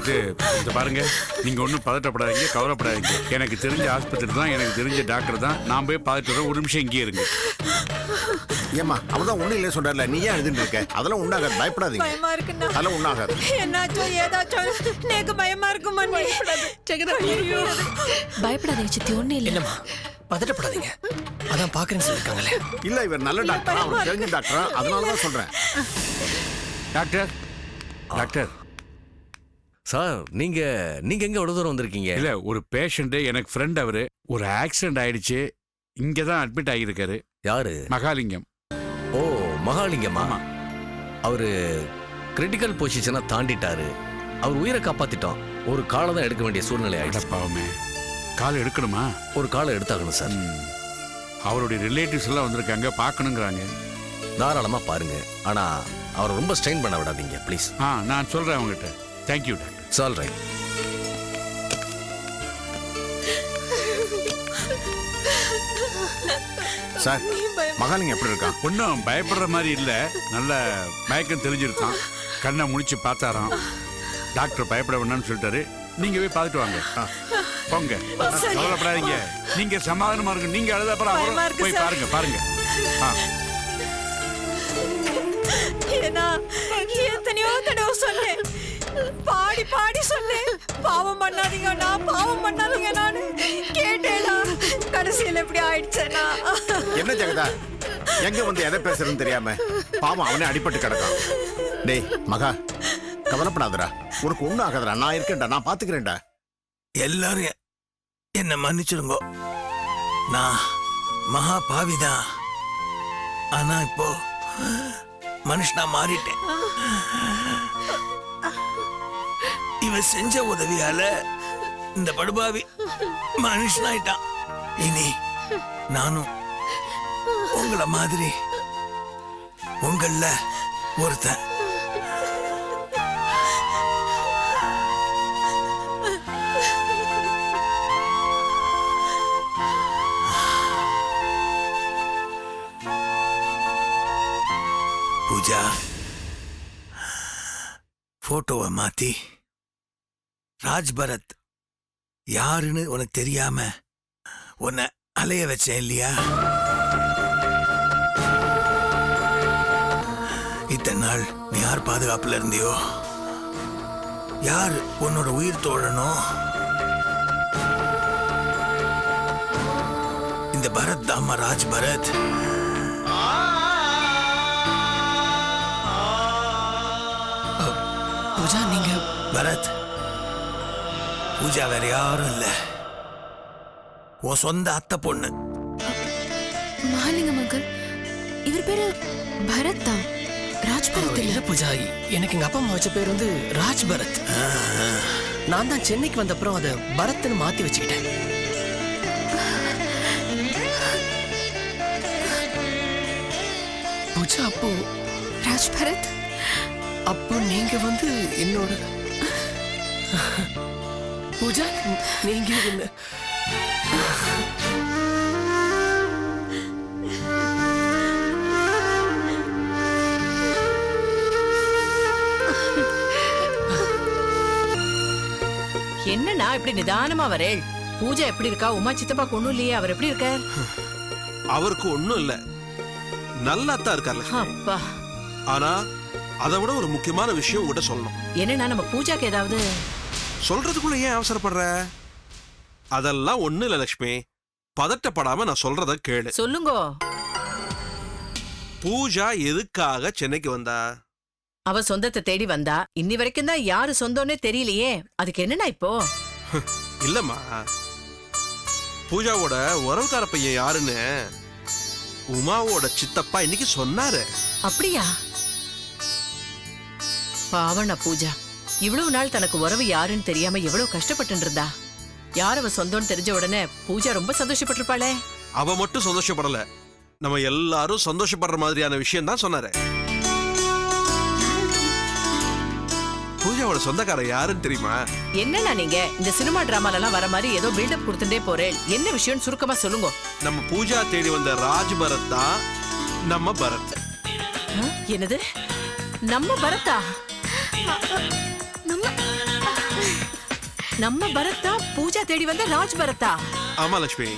இது இந்த பாருங்க. நீங்க ஒன்றும் பதட்டப்படாதீங்க கவலைப்படாதீங்க. எனக்கு தெரிஞ்ச ஆஸ்பத்திரி தான் எனக்கு தெரிஞ்ச டாக்டர் தான். நான் போய் பார்த்துட்டு. ஒரு நிமிஷம் இங்கேயே இருங்க. ஏமா அவர்தான் ஒண்ணும் இல்லையே சொல்றாருல. நீ ஏன் எழுதிட்டு இருக்க? அதெல்லாம் உண்டாகாது பயப்படாதீங்க. பயமா இருக்குண்ணா. அதெல்லாம் உண்டாகாது என்னாச்சோ ஏதாச்சோ எனக்கு பயமா இருக்குமா ஐயோ. பயப்படாதீங்க சித்தி. ஒண்ணு இல்ல. இல்லம்மா பதட்டப்படாதீங்க. அதான் பாக்குறேன்னு சொல்லிருக்காங்களே இல்ல இவர் நல்ல டாக்டர்? அவர் தெரிஞ்ச டாக்டர்? அதனால தான் சொல்றேன். டாக்டர். டாக்டர். சார் நீங்க நீங்க எங்க எவ்வளவு தூரம் வந்திருக்கீங்க? இல்ல ஒரு பேஷண்ட் எனக்கு ஃப்ரெண்ட் அவரு ஒரு ஆக்சிடென்ட் ஆயிடுச்சு இங்க தான் அட்மிட் ஆகியிருக்காரு. யாரு? மகாலிங்கம். ஓ மகாலிங்கம்மா? ஆமா. அவரு கிரிட்டிக்கல் பொசிஷனை தாண்டிட்டாரு. அவர் உயிரை காப்பாத்திட்டோம். ஒரு காலை தான் எடுக்க வேண்டிய சூழ்நிலை ஆயிடுச்சு. அடப்பாவமே கால் எடுக்கணுமா? ஒரு காலை எடுத்தாகணும் சார். ம். அவருடைய ரிலேட்டிவ்ஸ் எல்லாம் வந்திருக்காங்க பார்க்கணுங்கிறாங்க. தாராளமா பாருங்க. ஆனா அவரை ரொம்ப ஸ்ட்ரெயின் பண்ண விடாதீங்க ப்ளீஸ் ஆ நான் சொல்றேன் அவங்ககிட்ட. தேங்க்யூ டாக்டர் சால் ரைட் சார் மகாலிங்க எப்படி இருக்கான்? ஒன்றும் பயப்படுற மாதிரி இல்லை. நல்ல மயக்கம் தெரிஞ்சிருக்கான் கண்ணை முடிச்சு பார்த்தாராம். டாக்டர் பயப்பட வேணாம்னு சொல்லிட்டாரு. நீங்க போய் பார்த்துட்டு வாங்க. ஆ, போங்க. கவலைப்படாதீங்க. நீங்க சமாதானமா இருங்க. நீங்க அழுத அப்புறம் இருக்கு போய். பாருங்க பாருங்க. எத்தனையோ தடவை சொன்னேன். பாடி பாடி சொன்னேன் பாவம் பண்ணாதீங்கண்ணா பாவம் பண்ணாதீங்க நானு. கேட்டேனா. கடைசியில் இப்படி ஆயிடுச்சேனா என்ன ஜெகதா? எங்க வந்து எதை பேசுறதுன்னு தெரியாம பாவம் அவனே அடிபட்டு கிடக்கான். டேய் மகா கவலைப்படாதடா. உனக்கு ஒண்ணும் ஆகாதடா. நான் இருக்கேன்டா. நான் பாத்துக்கிறேன்டா. எல்லாரும் என்னை மன்னிச்சிடுங்கோ நான் மகா பாவிதான் ஆனா இப்போ மனுஷனா மாறிட்டேன். இவன் செஞ்ச உதவியால இந்த படுபாவி மனுஷனாயிட்டான். இனி நானும் உங்கள மாதிரி உங்கள ஒருத்தன். பூஜா போட்டோவை மாற்றி ராஜ் பரத் யாருன்னு உனக்கு தெரியாம உன்னை அலைய வச்சேன் இல்லையா? இத்தனை நாள் நீ யார் பாதுகாப்புல இருந்தியோ? யார் உன்னோட உயிர் தோழனோ? இந்த பரத் தாமா ராஜ் பரத் பூஜா நீங்க பரத். பூஜா வேற யாரும் இல்ல. உன் சொந்த அத்தை பொண்ணு. மகாலிங்க மகள். இவர் பேரு பரத் தான். ராஜ் பரத் இல்ல பூஜா எனக்கு எங்க அப்பா அம்மா வச்ச பேர் வந்து ராஜ் பரத் நான் தான் சென்னைக்கு வந்த அப்புறம் அதை பரத்னு மாத்தி வச்சுக்கிட்டேன். பூஜா அப்போ ராஜ் பரத் அப்போ நீங்க வந்து என்னோட பூஜா நீங்க என்ன என்னண்ணா இப்படி நிதானமா வரேள் பூஜா எப்படி இருக்கா? உமா சித்தப்பா கொண்டு இல்லையே அவர் எப்படி இருக்கார்? அவருக்கு ஒண்ணும் இல்ல. நல்லா தான் இருக்கார்ல அப்பா. ஆனா அதை விட ஒரு முக்கியமான விஷயம் உங்ககிட்ட சொல்லணும். என்னண்ணா நம்ம பூஜாக்கு ஏதாவது சொல்றதுக்குள்ள ஏன் அவசரப்படுற? அதெல்லாம் ஒண்ணு இல்ல லட்சுமி பதட்டப்படாம நான் சொல்றத கேளு. சொல்லுங்கோ. பூஜா எதுக்காக சென்னைக்கு வந்தா? அவ சொந்தத்தை தேடி வந்தா. இன்னி வரைக்கும் தான் யாரு சொந்தம்னே தெரியலையே. அதுக்கு என்னண்ணா இப்போ? இல்லம்மா. பூஜாவோட உறவுக்கார பையன் யாருன்னு உமாவோட சித்தப்பா இன்னைக்கு சொன்னாரு. அப்படியா? பாவண்ணா பூஜா. இவ்வளவு நாள் தனக்கு உறவு யாருன்னு தெரியாம எவ்வளவு கஷ்டப்பட்டு இருந்தா யார் அவ சொந்தம்னு தெரிஞ்ச உடனே பூஜா ரொம்ப சந்தோஷப்பட்டிருப்பாளே? அவ மட்டும் சந்தோஷப்படல. நம்ம எல்லாரும் சந்தோஷப்படுற மாதிரியான விஷயம் தான் சொன்னாரு. பூஜாவோட சொந்தக்காரர் யாருன்னு தெரியுமா? என்னண்ணா நீங்க? இந்த சினிமா டிராமால எல்லாம் வர மாதிரி ஏதோ பில்டப் கொடுத்துட்டே போறேன். என்ன விஷயம்னு சுருக்கமா சொல்லுங்க. நம்ம பூஜா தேடி வந்த ராஜ் பரத் தான் நம்ம பரத். என்னது? நம்ம பரத்தா? நம்ம பரத்தா பூஜா தேடி வந்த ராஜ் பரத்தா ஆமா லட்சுமி.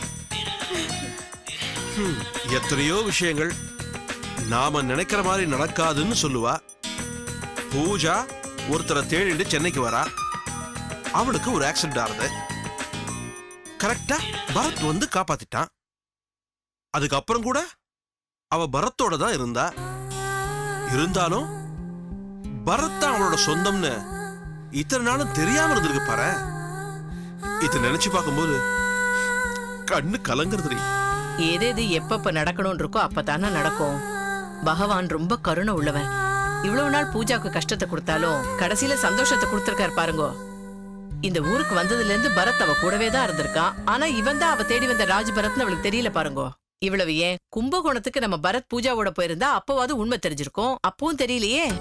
எத்தனையோ விஷயங்கள் நாம நினைக்கிற மாதிரி நடக்காதுன்னு சொல்லுவா. பூஜா ஒருத்தரை தேடிட்டு சென்னைக்கு வரா. அவளுக்கு ஒரு ஆக்சிடென்ட் ஆறுது கரெக்டா பரத் வந்து காப்பாத்திட்டான். அதுக்கப்புறம் கூட அவ பரத்தோட தான் இருந்தா. இருந்தாலும் பரத் தான் அவளோட சொந்தம்னு இத்தனை நாளும் தெரியாம இருந்திருக்கு பாரு இதை நினைச்சு பார்க்கும்போது கண்ணு கலங்குறது எது எது எப்பப்ப நடக்கணும் இருக்கோ அப்பதானே நடக்கும். பகவான் ரொம்ப கருணை உள்ளவன். இவ்வளவு நாள் பூஜாக்கு கஷ்டத்தை கொடுத்தாலும் கடைசியில சந்தோஷத்தை கொடுத்திருக்காரு பாருங்க. இந்த ஊருக்கு வந்ததுல இருந்து பரத் அவ கூடவே தான் இருந்திருக்கான். ஆனா இவன் தான் அவ தேடி வந்த ராஜ் பரத்னு அவளுக்கு தெரியல பாருங்கோ. இவ்வளவு ஏன்? கும்பகோணத்துக்கு நம்ம பரத் பூஜாவோட போயிருந்தா அப்பவாவது உண்மை தெரிஞ்சிருக்கும். அப்பவும் தெரியலையே.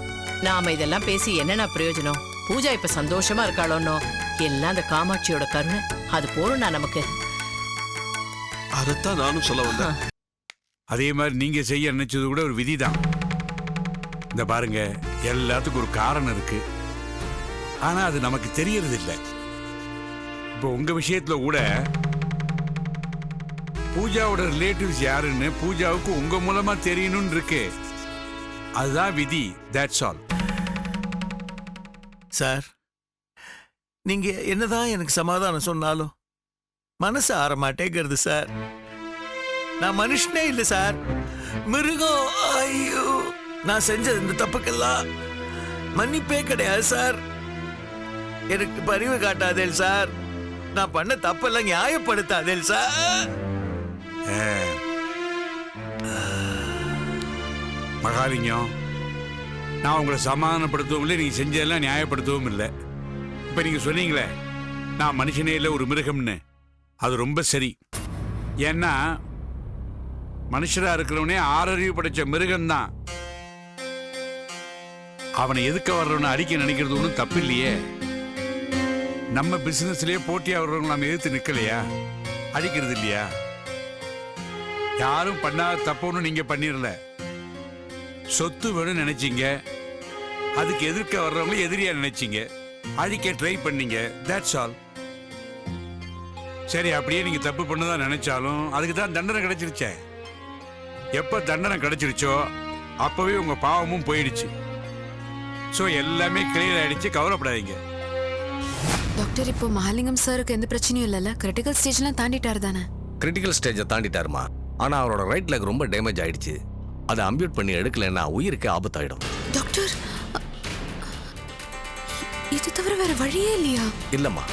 நாம இதெல்லாம் பேசி என்னென்ன பிரயோஜனம்? பூஜா இப்ப சந்தோஷமா இருக்காளோன்னோ? எல்லாம் அந்த காமாட்சியோட கருணை. அது போறோம்னா நமக்கு. அதைத்தான் நானும் சொல்ல வந்தேன். அதே மாதிரி நீங்க செய்ய நினைச்சது கூட ஒரு விதிதான். இந்த பாருங்க எல்லாத்துக்கும் ஒரு காரணம் இருக்கு. ஆனா அது நமக்கு தெரியறது இல்ல இப்போ உங்க விஷயத்துல கூட பூஜாவோட ரிலேட்டிவ்ஸ் யாருன்னு பூஜாவுக்கு உங்க மூலமா தெரியணும்னு இருக்கு. அதுதான் விதி தட்ஸ் ஆல் சார் நீங்க என்னதான் எனக்கு சமாதானம் சொன்னாலும் மனசு ஆற மாட்டேங்கிறது சார். நான் மனுஷனே இல்லை சார். மிருகம் ஐயோ. நான் செஞ்ச இந்த தப்புக்கெல்லாம் மன்னிப்பே கிடையாது சார். எனக்கு பரிவு காட்டாதேல் சார். நான் பண்ண தப்பெல்லாம் நியாயப்படுத்தாதேல் சார். மகாலிங்கம் நான் உங்களை சமாதானப்படுத்தவும் இல்லை நீங்க செஞ்சதெல்லாம் நியாயப்படுத்தவும் இல்லை. இப்ப நீங்க சொன்னீங்களே நான் மனுஷனே இல்லை ஒரு மிருகம்னு. அது ரொம்ப சரி. ஏன்னா மனுஷரா இருக்கிறவனே ஆறறிவு படைச்ச மிருகம்தான். அவனை எதுக்க வர்றவனை அடிக்க நினைக்கிறது ஒன்றும் தப்பு இல்லையே நம்ம பிசினஸ்லயே போட்டி வர்றவங்க நம்ம எதிர்த்து நிக்கலையா? அடிக்கிறது இல்லையா? யாரும் பண்ணாத தப்புன்னு நீங்க பண்ணிடல. சொத்து வேணும்னு நினைச்சீங்க. அதுக்கு எதிர்க்க வர்றவங்கள எதிரியா நினைச்சீங்க. அழிக்க ட்ரை பண்ணீங்க. தட்ஸ் ஆல் சரி அப்படியே நீங்க தப்பு பண்ணதா நினைச்சாலும் அதுக்கு தான் தண்டனை கிடைச்சிருச்சே. எப்ப தண்டனை கிடைச்சிருச்சோ அப்பவே உங்க பாவமும் போயிடுச்சு. ஸோ எல்லாமே கிளியர் ஆயிடுச்சு. கவலைப்படாதீங்க. டாக்டர் இப்போ மகாலிங்கம் சாருக்கு எந்த பிரச்சனையும் இல்லைல்ல? கிரிட்டிக்கல் ஸ்டேஜ்லாம் தாண்டிட்டாரு தானே? கிரிட்டிக்கல் ஸ்டேஜை தாண்டிட்டாருமா? ஆனா அவரோட ரைட் லெக் ரொம்ப டேமேஜ் ஆயிடுச்சு. அதை அம்பியூட் பண்ணி எடுக்கலைன்னா உயிருக்கு ஆபத்தாயிடும். டாக்டர் இது தவிர வேற வழியே இல்லையா? இல்லம்மா.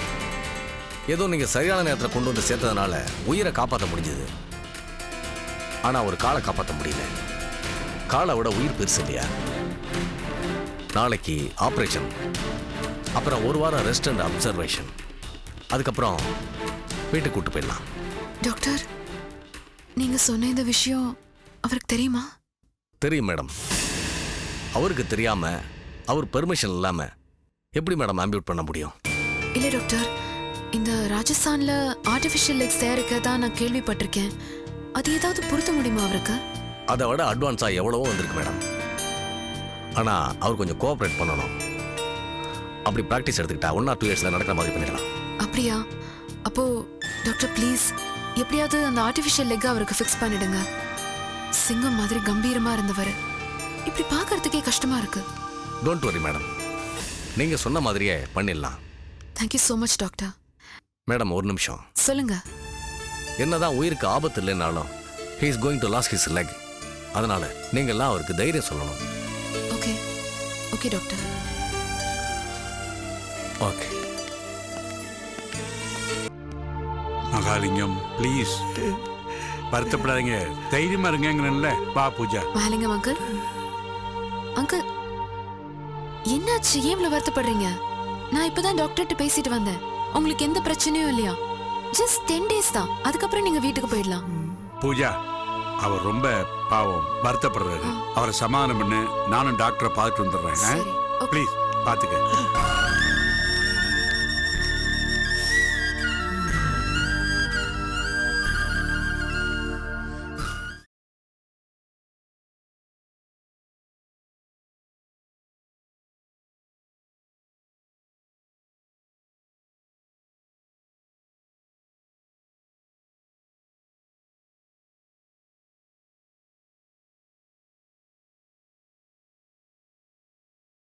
ஏதோ நீங்க சரியான நேரத்தில் கொண்டு வந்து சேர்த்ததுனால உயிரை காப்பாற்ற முடிஞ்சது. ஆனா ஒரு காலை காப்பாற்ற முடியல. காலை விட உயிர் பெருசு இல்லையா? நாளைக்கு ஆப்ரேஷன் அப்புறம் ஒரு வாரம் ரெஸ்ட் அண்ட் அப்சர்வேஷன் அதுக்கப்புறம் வீட்டுக்கு கூட்டு போயிடலாம். டாக்டர் நீங்க சொன்ன இந்த விஷயம் அவருக்கு தெரியுமா? தெரியும் மேடம். அவருக்கு தெரியாம அவர் பெர்மிஷன் இல்லாம எப்படி மேடம் ஆம்பியூட் பண்ண முடியும்? இல்ல டாக்டர் இந்த ராஜஸ்தான்ல ஆர்டிஃபிஷியல் லெக்ஸ் தயாரிக்கிறதா நான் கேள்விப்பட்டிருக்கேன். அது ஏதாவது பொருத்த முடியுமா அவருக்கு? அதை விட அட்வான்ஸாக எவ்வளவோ வந்திருக்கு மேடம் ஆனால் அவர் கொஞ்சம் கோஆப்ரேட் பண்ணணும். அப்படி ப்ராக்டிஸ் எடுத்துக்கிட்டா ஒன் ஆர் டூ இயர்ஸில் நடக்கிற மாதிரி பண்ணிடலாம். அப்படியா? அப்போ டாக்டர் ப்ளீஸ் எப்படியாவது அந்த ஆர்டிஃபிஷியல் லெக் அவருக்கு ஃபிக்ஸ் பண்ணிடுங்க. சிங்கம் மாதிரி கம்பீரமா இருந்தவர். இப்படி பார்க்கறதுக்கே கஷ்டமா இருக்கு. டோன்ட் வரி மேடம் நீங்கள் சொன்ன மாதிரியே பண்ணிடலாம். Thank you so much doctor madam ஒரு நிமிஷம். சொல்லுங்க. என்னதான் உயிருக்கு ஆபத்து இல்லைனாலும் he is going to lose his leg அதனால நீங்கள்லாம் அவருக்கு தைரியம் சொல்லணும். Okay okay doctor okay Mahalingam please வருத்தப்படாதீங்க. தைரியமா இருங்கங்கன்னு வா பூஜா. மகாலிங்கம் அங்கிள் அங்கிள் என்னாச்சு? ஏன் இவ்வளவு வருத்தப்படுறீங்க? நான் இப்பதான் டாக்டர்கிட்ட பேசிட்டு வந்தேன். உங்களுக்கு எந்த பிரச்சனையும் இல்லையா? ஜஸ்ட் டென் டேஸ் தான். அதுக்கப்புறம் நீங்க வீட்டுக்கு போயிடலாம். பூஜா அவர் ரொம்ப பாவம். வருத்தப்படுறாரு. அவரை சமாதானம் பண்ணு. நானும் டாக்டரை பார்த்துட்டு வந்துடுறேன். ப்ளீஸ் பார்த்துக்க.